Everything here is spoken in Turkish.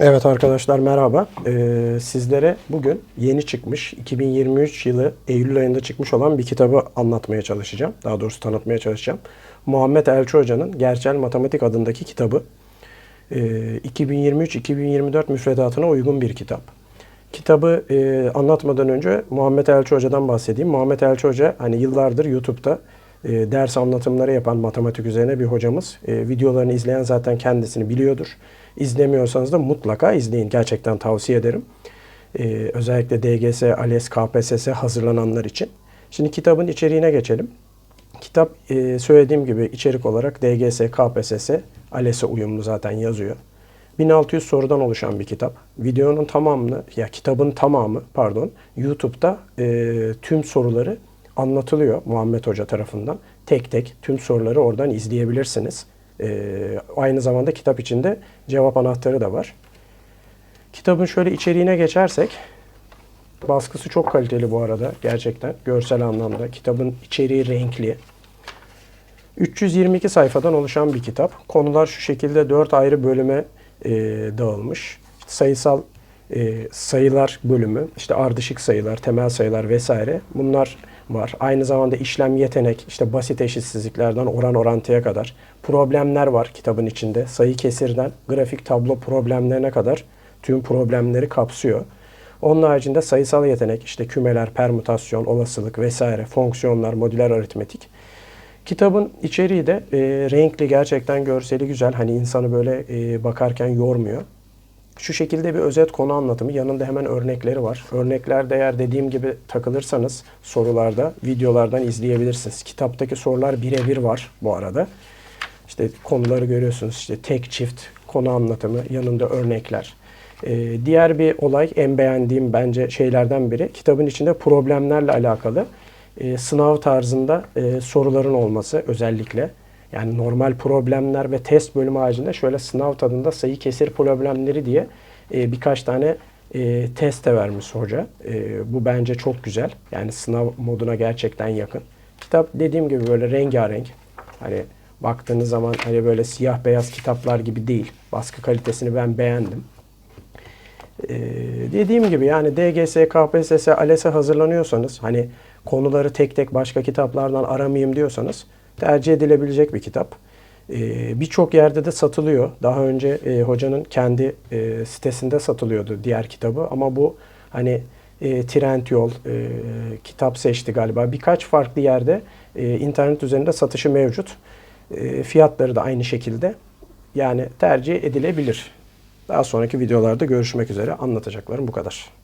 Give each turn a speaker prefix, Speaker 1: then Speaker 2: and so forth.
Speaker 1: Evet arkadaşlar merhaba. Ee, sizlere bugün yeni çıkmış 2023 yılı Eylül ayında çıkmış olan bir kitabı anlatmaya çalışacağım. Daha doğrusu tanıtmaya çalışacağım. Muhammed Elçi Hoca'nın Gerçel Matematik adındaki kitabı. Ee, 2023-2024 müfredatına uygun bir kitap. Kitabı e, anlatmadan önce Muhammed Elçi Hoca'dan bahsedeyim. Muhammed Elçi Hoca hani yıllardır YouTube'da e, ders anlatımları yapan matematik üzerine bir hocamız. E, videolarını izleyen zaten kendisini biliyordur. İzlemiyorsanız da mutlaka izleyin. Gerçekten tavsiye ederim. E, özellikle DGS, ALES, KPSS hazırlananlar için. Şimdi kitabın içeriğine geçelim. Kitap e, söylediğim gibi içerik olarak DGS, KPSS, ALES'e uyumlu zaten yazıyor. 1600 sorudan oluşan bir kitap. Videonun tamamını, ya kitabın tamamı pardon, YouTube'da e, tüm soruları anlatılıyor Muhammed Hoca tarafından. Tek tek tüm soruları oradan izleyebilirsiniz. E, aynı zamanda kitap içinde cevap anahtarı da var. Kitabın şöyle içeriğine geçersek, baskısı çok kaliteli bu arada gerçekten görsel anlamda. Kitabın içeriği renkli. 322 sayfadan oluşan bir kitap. Konular şu şekilde 4 ayrı bölüme e, dağılmış. Sayısal e, sayılar bölümü, işte ardışık sayılar, temel sayılar vesaire bunlar var. Aynı zamanda işlem yetenek, işte basit eşitsizliklerden oran orantıya kadar problemler var kitabın içinde. Sayı kesirden grafik tablo problemlerine kadar tüm problemleri kapsıyor. Onun haricinde sayısal yetenek, işte kümeler, permütasyon, olasılık vesaire, fonksiyonlar, modüler aritmetik. Kitabın içeriği de e, renkli, gerçekten görseli güzel. Hani insanı böyle e, bakarken yormuyor. Şu şekilde bir özet konu anlatımı. Yanında hemen örnekleri var. Örneklerde eğer dediğim gibi takılırsanız sorularda, videolardan izleyebilirsiniz. Kitaptaki sorular birebir var bu arada. İşte konuları görüyorsunuz. İşte tek çift konu anlatımı, yanında örnekler. Ee, diğer bir olay, en beğendiğim bence şeylerden biri. Kitabın içinde problemlerle alakalı e, sınav tarzında e, soruların olması özellikle. Yani normal problemler ve test bölümü haricinde şöyle sınav tadında sayı kesir problemleri diye e, birkaç tane e, teste vermiş hoca. E, bu bence çok güzel. Yani sınav moduna gerçekten yakın. Kitap dediğim gibi böyle rengarenk. Hani baktığınız zaman hani böyle siyah beyaz kitaplar gibi değil. Baskı kalitesini ben beğendim. Ee, dediğim gibi yani DGS, KPSS, ALES'e hazırlanıyorsanız hani konuları tek tek başka kitaplardan aramayayım diyorsanız tercih edilebilecek bir kitap. Ee, Birçok yerde de satılıyor. Daha önce e, hocanın kendi e, sitesinde satılıyordu diğer kitabı ama bu hani e, Trendyol e, kitap seçti galiba. Birkaç farklı yerde internet üzerinde satışı mevcut. Fiyatları da aynı şekilde. Yani tercih edilebilir. Daha sonraki videolarda görüşmek üzere. Anlatacaklarım bu kadar.